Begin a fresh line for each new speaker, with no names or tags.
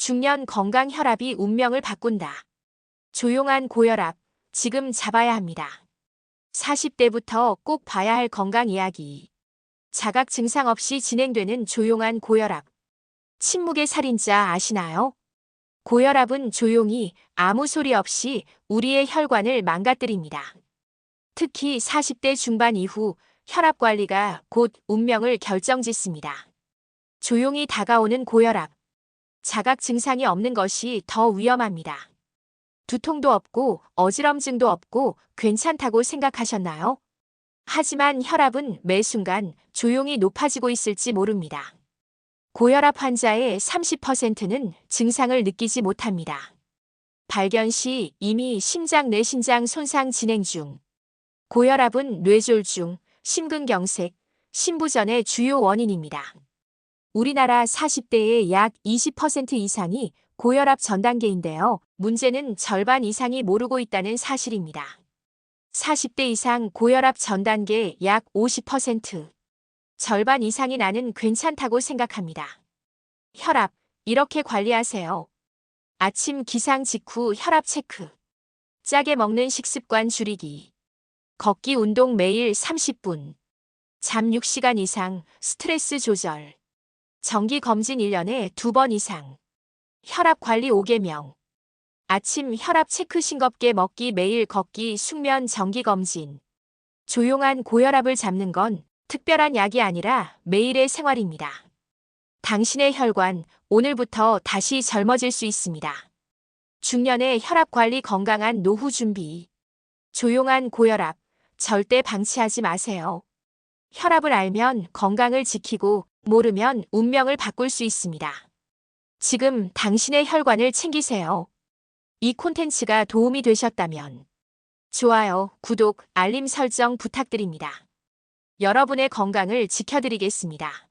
중년 건강 혈압이 운명을 바꾼다. 조용한 고혈압, 지금 잡아야 합니다. 40대부터 꼭 봐야 할 건강 이야기. 자각 증상 없이 진행되는 조용한 고혈압. 침묵의 살인자 아시나요? 고혈압은 조용히 아무 소리 없이 우리의 혈관을 망가뜨립니다. 특히 40대 중반 이후 혈압 관리가 곧 운명을 결정짓습니다. 조용히 다가오는 고혈압. 자각 증상이 없는 것이 더 위험합니다. 두통도 없고 어지럼증도 없고 괜찮다고 생각하셨나요? 하지만 혈압은 매 순간 조용히 높아지고 있을지 모릅니다. 고혈압 환자의 30%는 증상을 느끼지 못합니다. 발견 시 이미 심장 내신장 손상 진행 중. 고혈압은 뇌졸중, 심근경색, 심부전의 주요 원인입니다. 우리나라 40대의 약 20% 이상이 고혈압 전 단계인데요. 문제는 절반 이상이 모르고 있다는 사실입니다. 40대 이상 고혈압 전 단계 약 50%. 절반 이상이 나는 괜찮다고 생각합니다. 혈압, 이렇게 관리하세요. 아침 기상 직후 혈압 체크. 짜게 먹는 식습관 줄이기. 걷기 운동 매일 30분. 잠 6시간 이상, 스트레스 조절. 정기 검진 1년에 2번 이상. 혈압 관리 5개명. 아침 혈압 체크 싱겁게 먹기 매일 걷기 숙면 정기 검진. 조용한 고혈압을 잡는 건 특별한 약이 아니라 매일의 생활입니다. 당신의 혈관, 오늘부터 다시 젊어질 수 있습니다. 중년의 혈압 관리 건강한 노후 준비. 조용한 고혈압, 절대 방치하지 마세요. 혈압을 알면 건강을 지키고 모르면 운명을 바꿀 수 있습니다. 지금 당신의 혈관을 챙기세요. 이 콘텐츠가 도움이 되셨다면 좋아요, 구독, 알림 설정 부탁드립니다. 여러분의 건강을 지켜드리겠습니다.